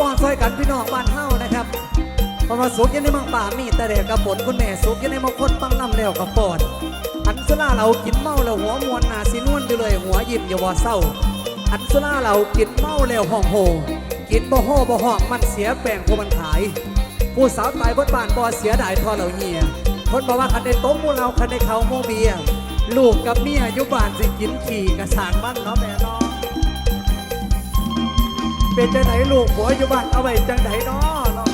ปอนซอยกันพี่น้องบ้านเฮานะครับพราะว่าสุกยังในมืองป่ามีแต่เด็กกระปนคุณแม่สุกยังในมืองคนปังน้ำแล้วกระปอนอันสุราเรากินเมาแล้วหัวมวนหนาสีนวลอยู่เลยหัวยิ้มอย่าว่าเศร้า อันสุราเรากินเมาแล้วห้องโหกินบ่โหบ่ห้องมันเสียแป้งผู้มันขาย ผู้สาวตายบนบ้านบ่เสียดายทอเราเหียคนบอกว่าคันได้โต๊ะมูเราคันได้เขาโมเบียลูกกับเมียอยู่บ้านสิกินขี่กระสางมันเนาะแม่ เป็นจังไหนลูกผัวอยู่บ้านเอาไว้จังไหนเนาะเนาะ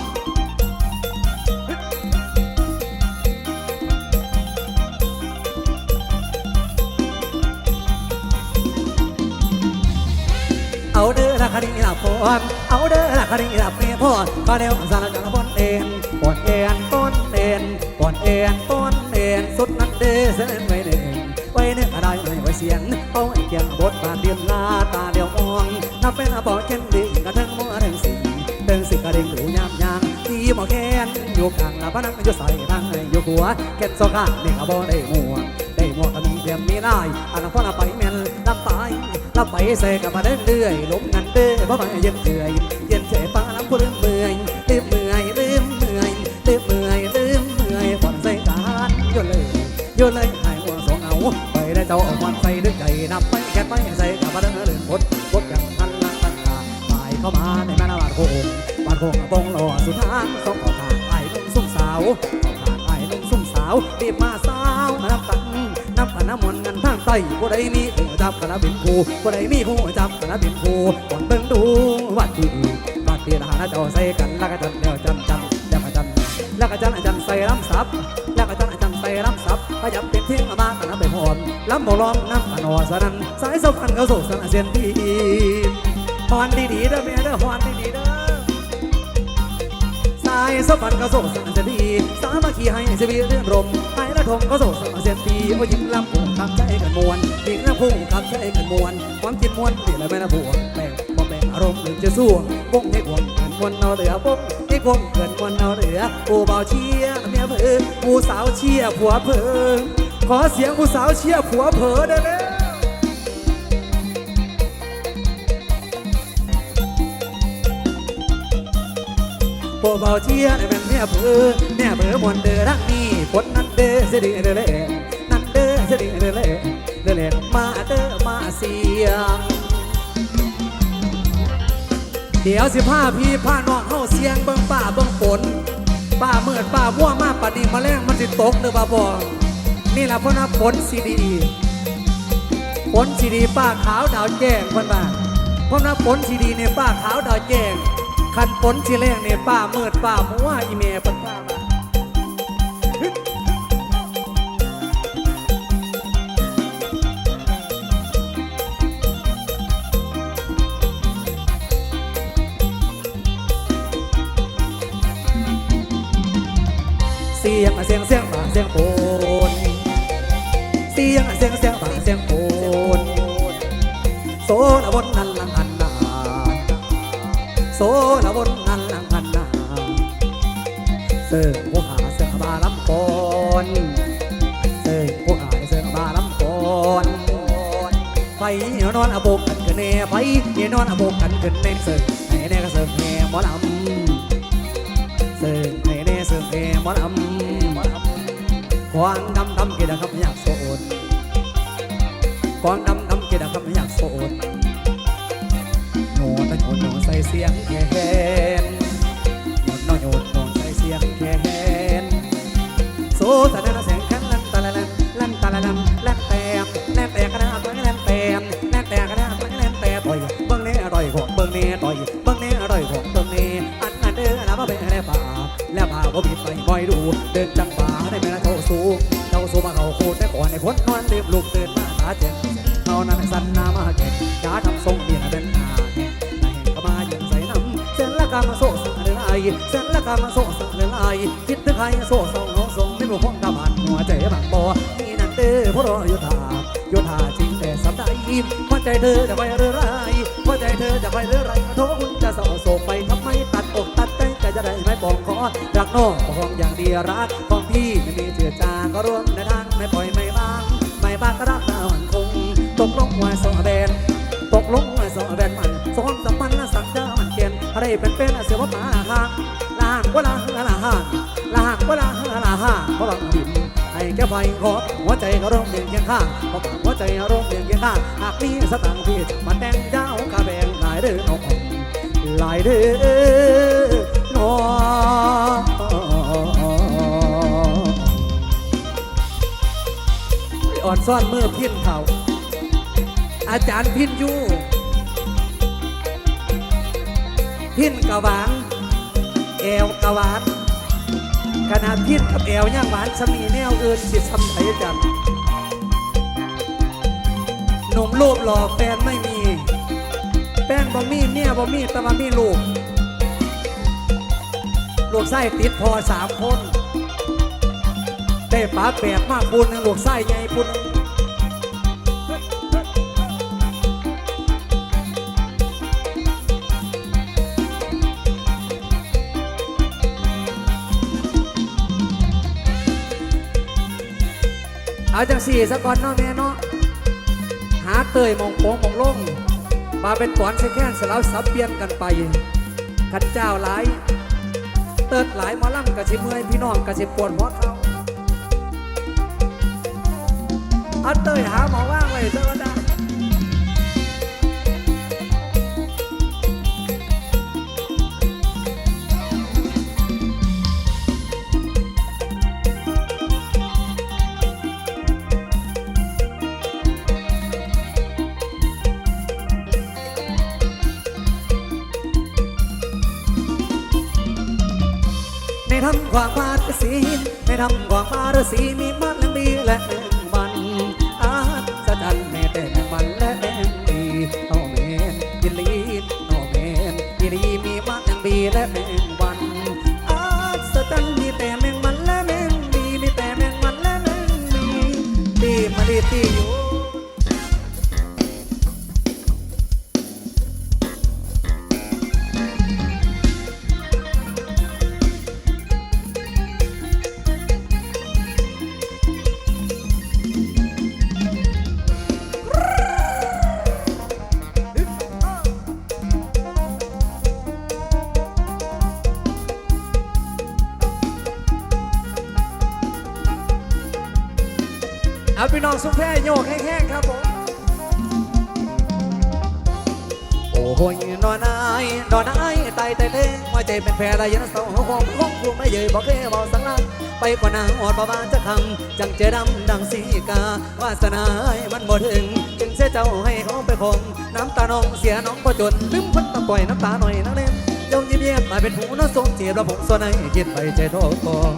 เอาเด้อละคดีละพรเอาเด้อละคดีละเมียพ่อก็เร็วสารจังบนเอ็นปอนเอ็นต้นเอ็นปอนเอ็นต้นเอ็นสุดนั้นเด้อเส้นไว้เด้อไว้เนื้ออะไรไว้เสียงเอาไอ้เกียงบทมาเดียมลาตาเดียวมอง นับเป็นอาบอกเช่นดีกระทั่งมัวเร่งสีเดินสิกระเด้งดูยามยางที่หมอแคนอยู่กลางละพนังอยู่ใส่ทั้งอยู่หัวแค่สองข้างนี่ก็บ่ได้มัวได้หมวกกันเทียมมีลายอันนั้นพอเราไปแม่นลำตายลำไปเสกกับมาเดินเรื่อยลมงันเด้อเพราะมันเย็นเอื่อยเย็นเฉยฟ้าน้ำผู้ลืมเมื่อยลืมเมื่อยลืมเมื่อยลืมเมื่อยลืมเมื่อยผ่อนใส่การโยนเลยโยนเลยหายหัวสองเอาไปได้เจ้าออกมันใส่ดึกใจนับไปแค่ไปใส่กับมาเดินเรื่อยพดพดอย่างทันลังตัน เข้ามาในแม่นาบาดโคงบาดโคงบงหล่อสุดทางสองขอทางไอ้นุ่มซุ่มสาวขอทางไอ้นุ่มซุ่มสาวรีบมาสาวมานับตังนับคณะมนต์กันทางใต้ผู้ใดมีผู้จับคณะบินคูผู้ใดมีผู้จับคณะบินครูก่อนเบิ่งดูวัดที่วัดที่ทหารเจ้าใส่กันแล้วก็จันเดียวจันจันแล้วก็จันแล้วก็จันอาจารย์ใส่ลำซับแล้วก็จันอาจารย์ใส่ลำซับขยับเป็นที่ยงมาบ้านคณะไปพรลำบ่ร้องน้ำกันอสนันสายสพันเขาโศกสนเสียนที ฮอนดีๆเด้อแม่เด้อฮอนดีๆเด้อสายสปันก็โศกสันเสดีสามัคคีให้สวีเรื่องรมไอ้ละทงก็โศกสันเสียนตีโอ้ยิงลำพุ่งคำใจกันมวนยิงลำพุ่งคำใจกันมวนความจิตมวนนี่แหละไม่ละบวแบ่งบ่แบ่งอารมณ์หนึ่งจะสู้วงให้ควงเกินมวนเอาเหลือวงให้ควงเกินมวนเอาเหลือผู้เบาเชียร์เมียเพิ่งผู้สาวเชียร์ผัวเพิ่งขอเสียงผู้สาวเชียร์ผัวเผลอได้แล้ว โปเบาเชียในแม่นแม่เผือแม่เผือมวนเดือรักนี่ฝนนั้นเด้อเสดีเด้อเล่นั่นเด้อเสดีเด้อเล่เด้อเล่มาเดอมาเสียง เดี๋ยวสิพาพี่พาน้องเข้าเสียงเบิ่งป่าเบิ่งฝนป่าเมื่อป่ามั่วมาปัดนี้มาแรงมันสิตกหรือบ่าบ่นี่แหละเพราะนะฝนสีดีฝนสีดีป้าขาวดาวแจ้งเพิ่นว่าเพราะนะฝนสีดีเนี่ยป้าขาวดาวแจ้ง คันฝนสีแรงเนี่ยป้ามืดป้ามัวอีเมเพิ่นป้ามา อนอโบกกันกันแน่เสิร์ฟให้แน่ก็เสิร์ฟแน่หมอลำเสิร์ฟให้แน่เสิร์ฟแน่หมอลำควางดำดำกินนะครับอยากโสดควางดำดำกินนะครับอยากโสดโน่ตะโยนโน่ใส่เสียงแคนโน่โยนโน่ใส่เสียงแคนโซตะนาน ต่อยบิ่งเน่อร่อยของเบิ่งเน่อันนั้นเด้อนะมาเป็นแน่ป่าแล้วป่าบ่มีไฟคอยดู เดินจังป่าได้ไม่ละเจ้าสูเจ้าสูมาเขาโคตรแต่ก่อนในคนนอนเรีบลุกตื่นมาตาเจ็บเขานั้นสั่นหน้ามาเก็บยาทำทรงเดียนเป็นหาแห่ก็มาเยือนใส่น้ำเส้นละกามาโซ่สังเรือไอเส้นละกามาโซ่สังเรือไอคิดถึงใครโซ่สองน้องทรงไม่รู้ห้องตาบานหัวใจบางบ่นี่นั่นเด้อพวกเราอยู่ท่าอยู่ทาจริงแต่สัปดาห์ยิ้มหัวใจเธอจะไปเรื่อไรหัวใจเธอจะไปเรือ องคอรักน้องก็คงอย่างดีรักของพี่ไม่มีเจือจางก็ร่วมในทางไม่ปล่อยไม่บาง ไม่บางก็รักเราคง ตกลงว่าสองแบนตกลงไอ้สองแบนมันสองสามพันสักเจ้ามันเกียนอะไรเป็นเป็นเสือว่าป่าห่างลาห่างว่าลาห่างลาห่างลาห่างว่าลาห่างลาห่างเพราะบางดินให้แก่ไฟขอหัวใจเขาร้องเรียงเคียงข้างเพราะหัวใจร้องเรียงเคียงข้างหากมีสตางค์พี่จะมาแต่งเจ้ากะแบงหลายเด้อองหลายเด้อ องอ่อนซ่อนเมื่อพินเขาอาจารย์พินยูพินกะหวานแอวกะหวานขนาดพินกับแอวย่างหวานสมีแนวเอินสิทำไทยจันหนุ่มรูปหล่อแฟนไม่มี แป้งบ่มีเมียบ่มีต่ว่ามีลูก ลูกไส้ติดพอสามคนแต่ป๋าแปดมากปุนหนึ่งลูกไส้ใหญ่ปุนหนึ่งเอาจังสี่สะก่อนเนาะแม่เนาะหาเตยมองโป้งมองลงมาเป็นก่อนใส่แค่นสลับสับเปลี่ยนกันไปขันเจ้าหลาย เติดหลายหมาล่ำกะสิเมื่อยพี่น้องกะสิปวดหัวเขาอัดเตยหาหมอว่างไว้ซะก็ได้ ในทำความมาฤาษีไม่ทำความมาฤาษีมีมันและมีและ พี่น้องสุแพ่โยกแห้งๆครับผม โอ้โหนอนายนอนายไตไตเท่หัวใจเป็นแผลระยะสองห้องห้องกูไม่เยยบอกเคยบอกสังลังไปกว่านางอดประบาจะคำจังเจดำดังสีกาวาสนาให้มันบ่ถึงจึงเสียเจ้าให้เขาไปคงน้ำตาน้องเสียน้องก็จนลืมพันตะปล่อยน้ำตาหน่อยนักเล่น เจ้ายิ้มเยียบมาเป็นหูน้าทรงเจียบแล้วผมส่วนไหนคิดไปใจโทษกอง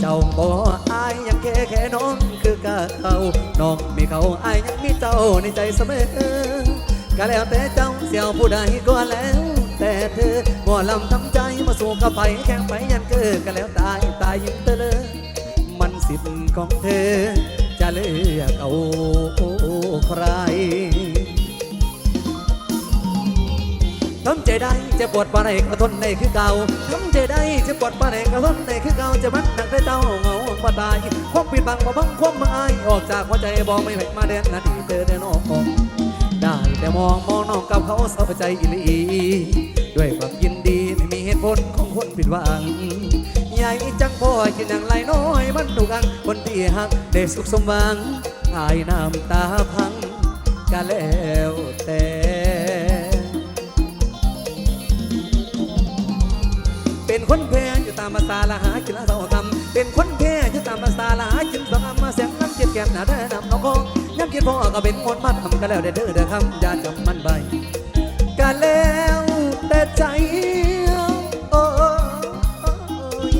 เจ้าบ่อายยังแค่แค่น้องคือกะเขาน้องมีเขาอายยังมีเจ้าในใจเสมอก็แล้วแต่เจ้าเสี่ยวผู้ใดก็แล้ว แต่เธอบ่ลำทำใจมาสู่กับไปแข่งไปยันเกิดก็แล้วตายตายยิ่งเตลยมันสิทธิ์ของเธอ จะเลือกเอาใคร ทำใจได้จะปวดปานไหนก็ทนได้คือเก่าทำใจได้จะปวดปานไหนก็ทนได้คือเก่าจะมันหนักได้เจ้าเหงาบ่ตายความปิดบังบ่บังความมาอายออกจากหัวใจบอกไม่เห็นมาเดินนาทีเธอเดินออกได้แต่มองมองน้องกับเขาเศร้าใจอีหลีด้วยความยินดีไม่มีเหตุผลของคนผิดหวังใหญ่จังพ่อกินอย่างไรน้อยมันดูกันคนที่หักได้สุขสมหวังอายน้ำตาพังก็แล้วแต่ คนแพ้อยู่ตามภาษาละหากินละเท่าคำเป็นคนแพ้อยู่ตามภาษาละหากินสองคำมาเสียงน้ำเจ็บแก้มหนาเด้อนำน้องคงย้ำคิดพ่อก็เป็นคนมาทำกันแล้วเด้อเด้อเด้อคำอย่าจำมันไปกันแล้วแต่ใจโอ้ย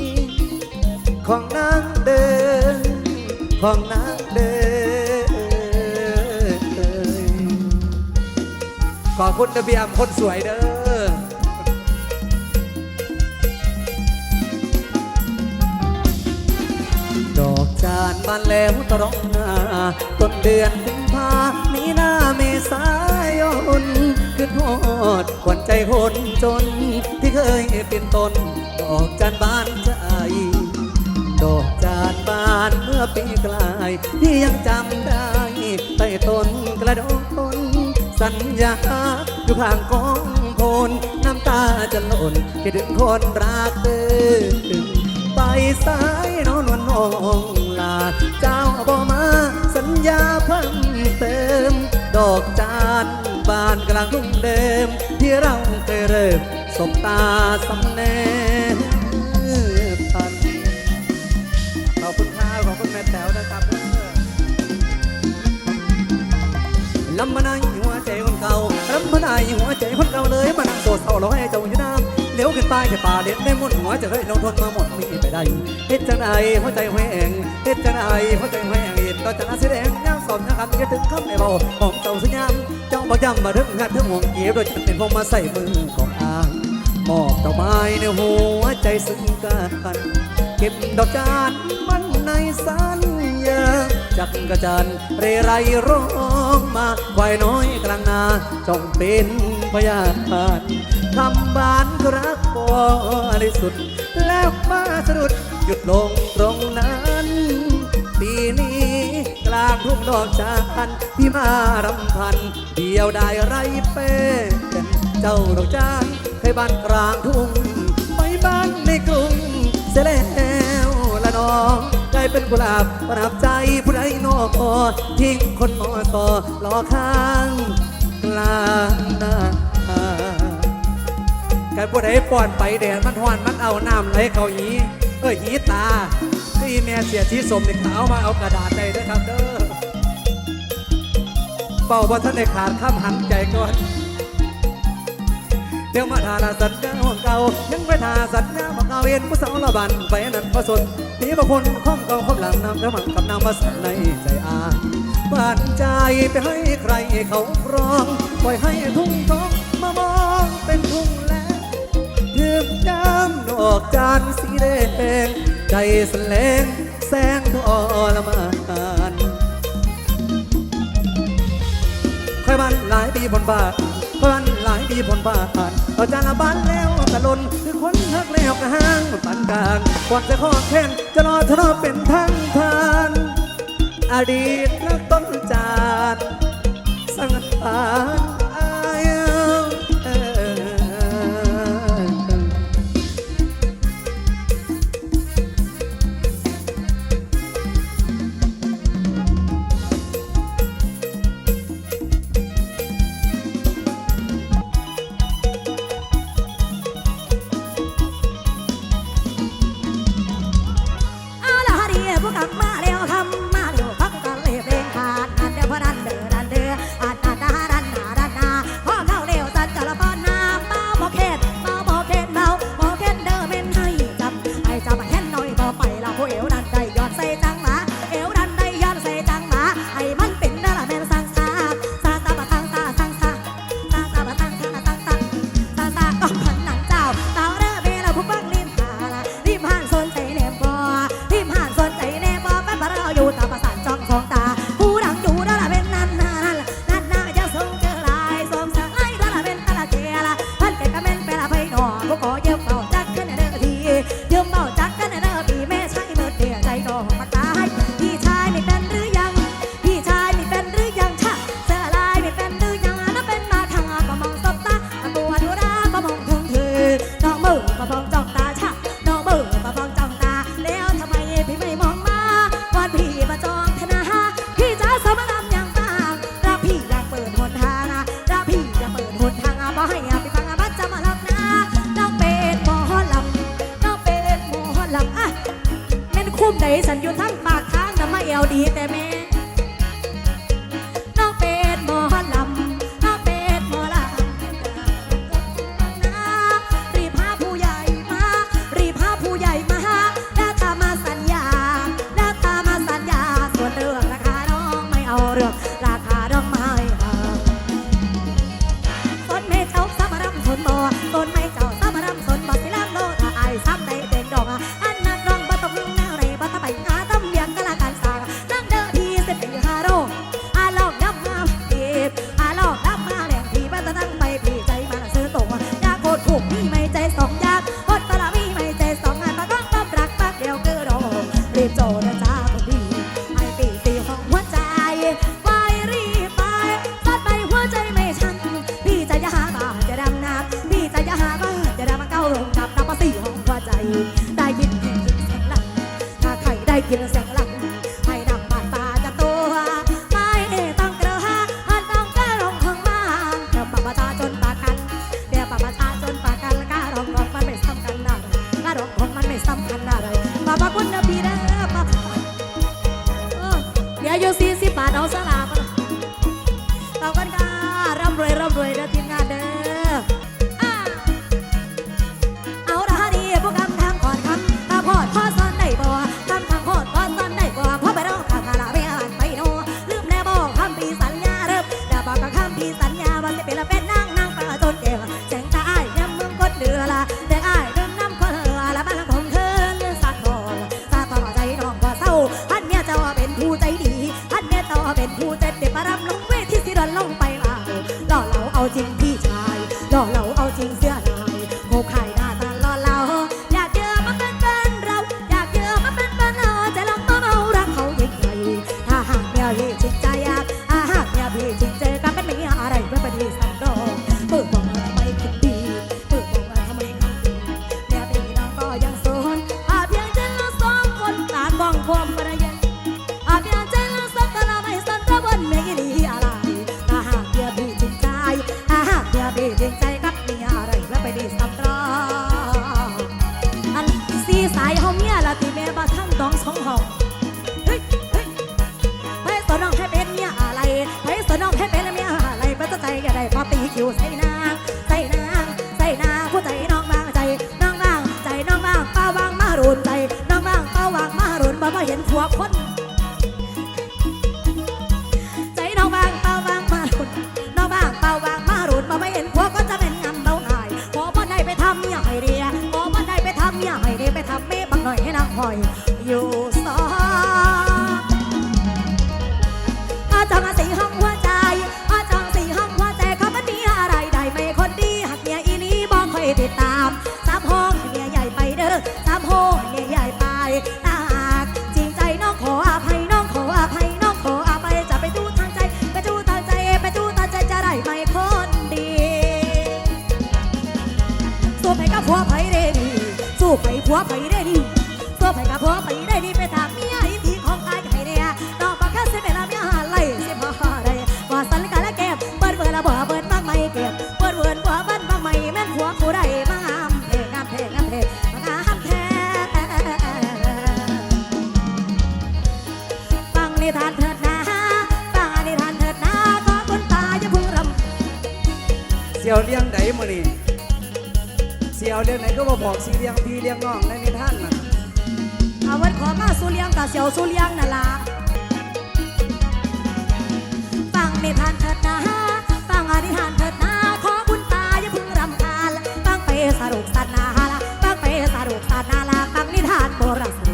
ของนางเดินของนางเดินขอบคุณระเบียมคนสวยเด้อ บานแล้วตรองหน้าต้นเดือนกุมภามีหน้าเมษายนคือทอดขวัญใจคนจน ที่เคยเป็นตนดอกจานบานใจ ดอกจานบานเมื่อปีกลาย ที่ยังจำได้ใต้ต้นกระโดนสัญญาอยู่ข้างกองโพนน้ำตาจะหล่นคิดถึงคนรักตึงไปสายน้องนวลน้องาเจ้าบ่มาสัญญาเพิ่มเติม ดอกจานบานกลางทุ่งเดิม ที่เราเคยเริ่มสบตาสำแนพันขอบคุณครับขอบคุณแม่แต๋วนะครับเด้อลำมาในหัวใจคนเก่าลำมาในหัวใจคนเก่าเลยมานั่งโซเศร้าร้องให้เจ้าอยู่น้ำ เลี้ยวขึ้นไปแค่ป่าเด็ดได้หมดหัวจะเคยลงทนมาหมดมีไปได้เฮ็ดจังไดหัวใจแหวงเฮ็ดจังไดหัวใจแหวงเห็นต่อจากนักแสดงย่างสอนนะครับคิดถึงคำในเบาของเจ้าสัญญาเจ้าบอกย้ำมาถึงหัดถึงห่วงเกียบโดยจะเป็นพวงมาใส่มือของอางมอบดอกไม้ในหัวใจซึ่งกันเก็บดอกจานมันในสัญญาจักกระจันเรไรร้องมาควายน้อยกลางนาจงเป็นพยาธาน คำบานกรักบริสุทธิ์แล้วมาสะดุดหยุดลงตรงนั้น ปีนี้กลางทุ่งดอกจานพี่มารำพัน เดียวได้ไรเป็นเจ้าดอกจานเคยบ้านกลางทุ่งไม่บ้านในกรุงเสียแล้วละน้องกลายเป็นกุหลาบประทับใจผู้ใดนอกอทิ้งคนมอสอรอข้างกลางนา การผู้ใดป่อนไปแดดมันหวานมันเอาน้ำไหลเขาหีเอ้ยหีตาที่แม่เสียชีสมเด็กเอามาเอากระดาษได้ด้วยครับเด้อเป่าว่าท่านได้ขาดข้ามหันใจก่อนเดี๋ยวมาทาราสัตว์ห่วงเก่ายังไปทาสัตว์งามเก่าเห็นผู้สาวละบันไปนั่นพอสนนี่บางคนข้องเก่าข้องหลังนำกระมังกับนำมาใส่ในใจอาบ้านใจไปให้ใครเขาครอง ปล่อยให้ทุ่งทองมามองเป็นทุ่ง ย้ำดอกจานสีแดง ใจสแลงแสงทรมานค่อยบ้านหลายปีบนบาทค่อยบ้านหลายปีบนบาทเอาจานละบ้านแล้วกะลนคือคนหักแล้วกะห้างปันกลางก่อนจะข้อแค้นจะรอทะเลาะเป็นทางทาน อดีตนักต้นจานสังหาร จับ สันอยู่ทั้งปากทางนะไม่เอวดีแต่แม่ คน งน้องในนิทานนั่อาวันขอมาสูเลียงตาเสียวสูเลียงนาะล่ะฟังนิทานเถิดนะฟังอธิษานเถิดนะขอคุณตาอย่าพึ่งรำคาญฟังไปสรุปสันนาละฟังไปสรุปสันนาละฟังนิทานโบราณ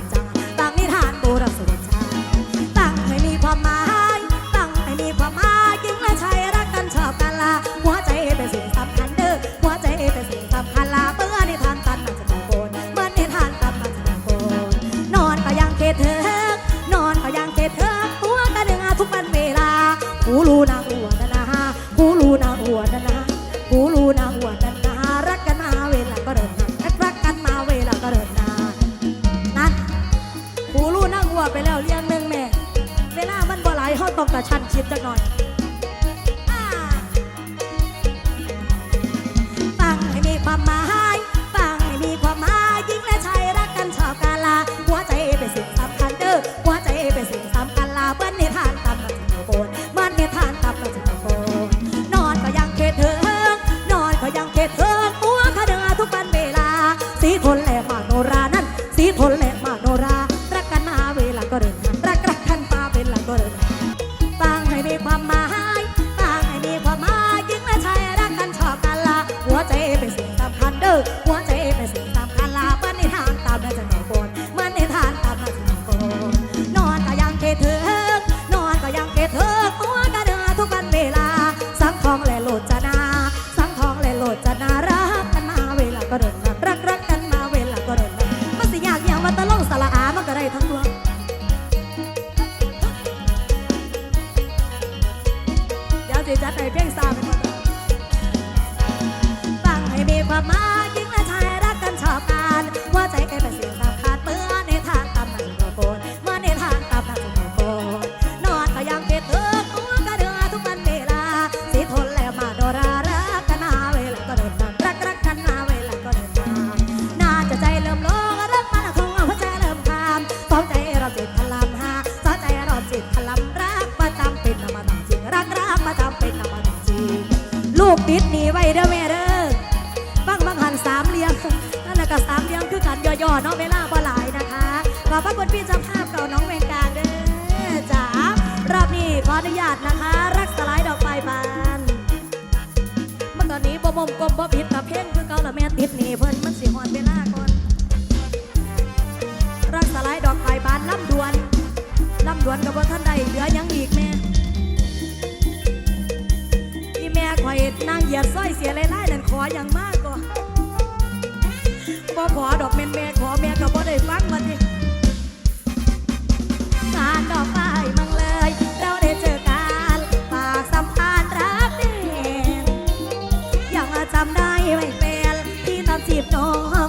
องกระชั้นชิดจักหน่อยฟังให้มีความหมายฟังให้มีความหมายยิงและชายรักกันชอบกาลาหัวใจเป็นสิ่งสำคัญเด้อหัวใจเป็นสิ่งสำคัญลาเบิ้นนิทานตามาถึงโบนเบิ้นนิทานตามาถึง ยมคือกันย่อๆเนาะเวลาบ่หลายนะคะขอบพระคุณพี่เจ้าภาพเก่าน้องเวงกลางเด้อจ๋ารอบนี้ขออนุญาตนะคะ รักสลด์ดอกไฟบานเมื่อตอนนี้บ่มมกลมบ่ผิดกับเพลงคือเก่าละแม่ติดหนี่เพิ่นมันสิฮอดเวลาก่อนรักสลด์ดอกไฟบานลำดวนลำดวนกับว่าท่านใดเหลือยังอีกแม่อีแม่ข่อยนางเหยียดสร้อยเสียไล่ๆนั่นขออย่างมาก บ่ขอดอกแม่นแม่ขอแม่ก็บ่ได้ฟังมันดิงานดอกไม้มังเลย เราได้เจอกันปากสัมพันธ์รักเด่นยังจำได้ไม่เป็นที่ตามจีบน้อง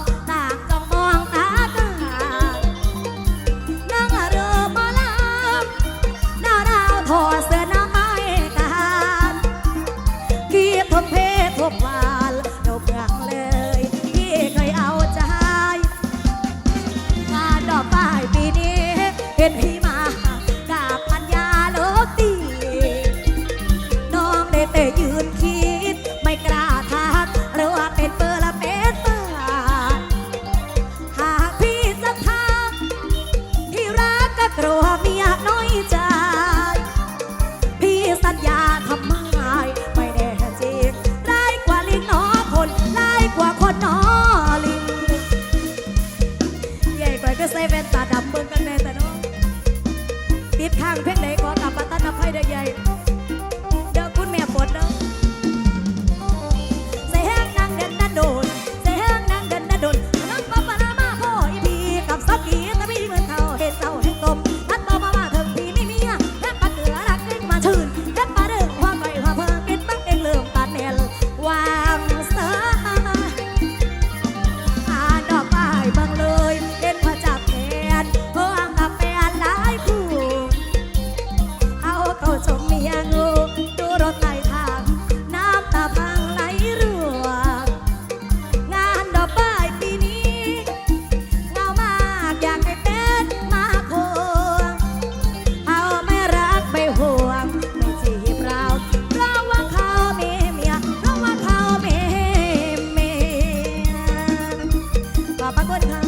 ขอบพระคุณค่ะ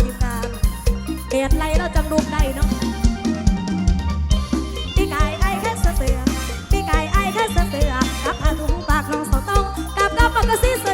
ทีมงานเหตุไรเราจำรูปได้เนาะพี่ไก่ไอ้แค่เสือพี่ไก่ไอ้แค่เสือกับผ้าถุงปากน้องสาวต้องกับกับปากกระซีสวยนอ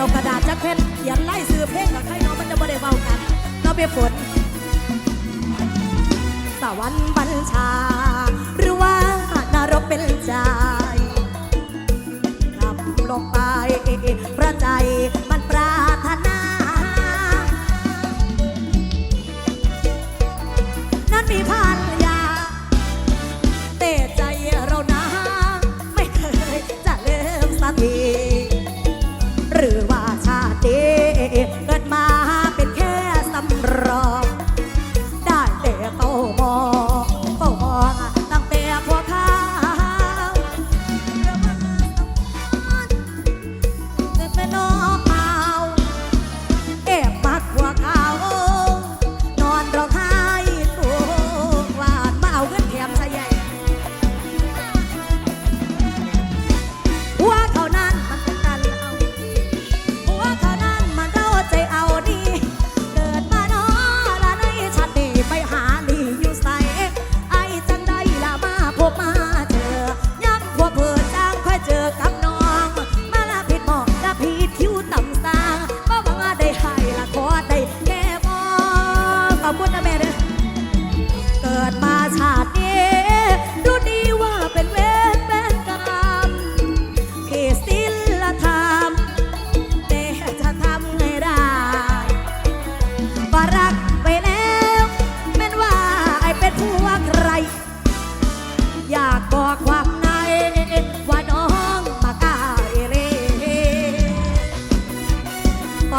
เอากระดาษจักเพชรเขียนไล่ซื้อเพลงกับใครน้องมันจะบ่ได้เบากันน้องเปียฝนสวรรค์บัญชา หรือว่านรกเป็นใจขับลงไป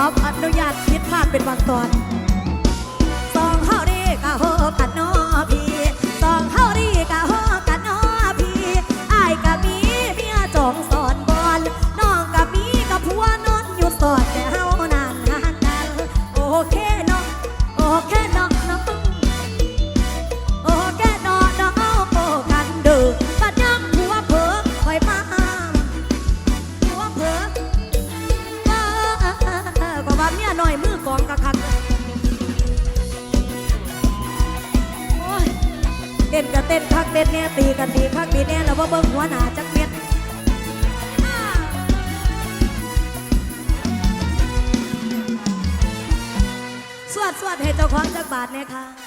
ออนุญาตคิดพลาดเป็นบางตอน บ่เบิ่งหัวหน้าจักเม็ดสวดสวดให้เจ้าของจักบาทแน่ค่ะ